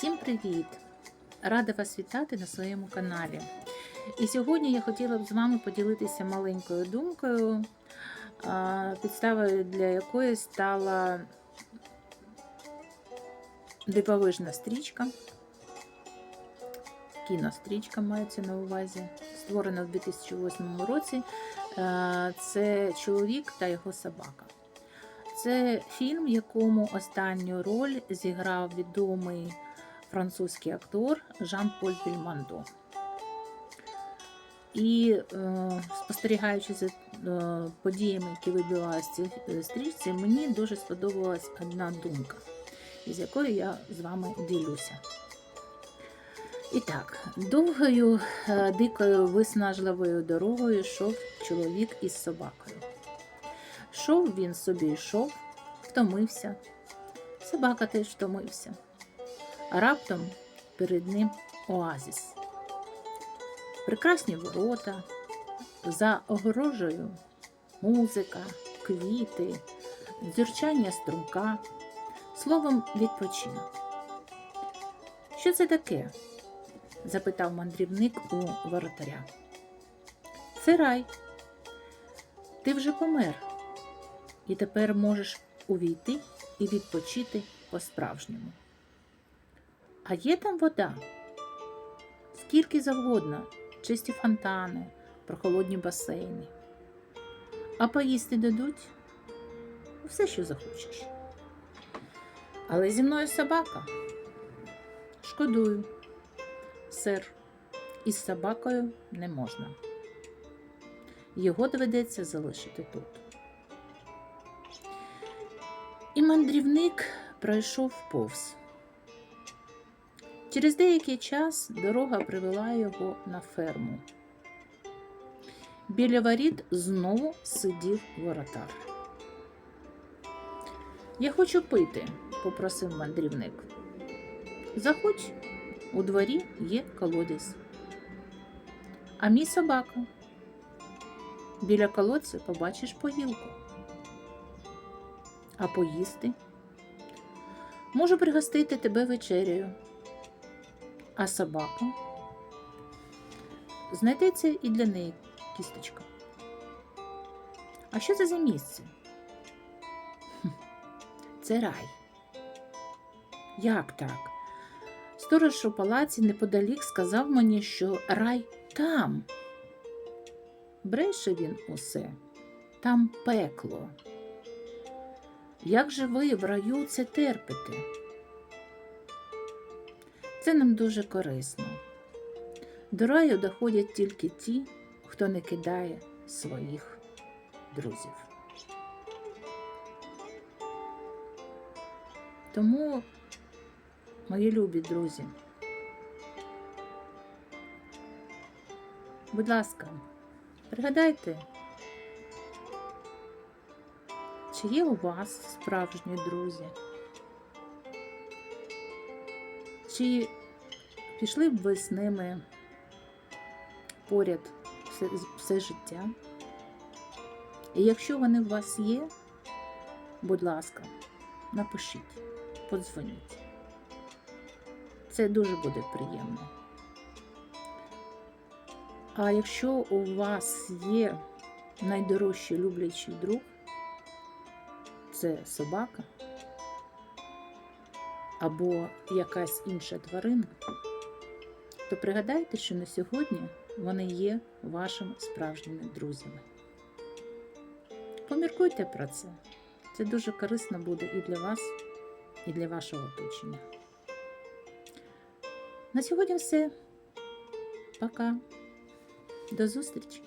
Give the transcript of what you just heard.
Всім привіт! Рада вас вітати на своєму каналі. І сьогодні я хотіла б з вами поділитися маленькою думкою, підставою для якої стала дивовижна стрічка. Кінострічка мається на увазі, створена в 2008 році. Це чоловік та його собака. Це фільм, в якому останню роль зіграв відомий французький актор Жан-Поль Бельмондо. І е, спостерігаючи за е, подіями, які відбувалися в цій стрічці, мені дуже сподобалась одна думка, із якою я з вами ділюся. І так, довгою, е, дикою, виснажливою дорогою йшов чоловік із собакою. Шов він собі йшов, втомився. Собака теж втомився. Раптом перед ним оазіс. Прекрасні ворота, за огорожею музика, квіти, дзюрчання струмка, словом, відпочинок. Що це таке? запитав мандрівник у воротаря. Це рай. Ти вже помер, і тепер можеш увійти і відпочити по-справжньому. А є там вода? Скільки завгодно, чисті фонтани, прохолодні басейни. А поїсти дадуть все, що захочеш. Але зі мною собака. Шкодую, сир, із собакою не можна. Його доведеться залишити тут. І мандрівник пройшов повз. Через деякий час дорога привела його на ферму. Біля воріт знову сидів воротар. Я хочу пити, попросив мандрівник. Заходь, у дворі є колодязь. А мій собака. Біля колодця побачиш погілку. А поїсти? Можу пригостити тебе вечерею. А собака? Знайдеться і для неї кісточка. А що це за місце? Це рай. Як так? Сторож у палаці неподалік сказав мені, що рай там. Бреше він усе, там пекло. Як же ви в раю це терпите? Це нам дуже корисно. До раю доходять тільки ті, хто не кидає своїх друзів. Тому, мої любі друзі, будь ласка, пригадайте, чи є у вас справжні друзі? Чи пішли б ви з ними поряд все, все життя? І якщо вони у вас є, будь ласка, напишіть, подзвоніть. Це дуже буде приємно. А якщо у вас є найдорожчий люблячий друг, це собака або якась інша тварина, то пригадайте, що на сьогодні вони є вашими справжніми друзями. Поміркуйте про це. Це дуже корисно буде і для вас, і для вашого оточення. На сьогодні все. Пока. До зустрічі!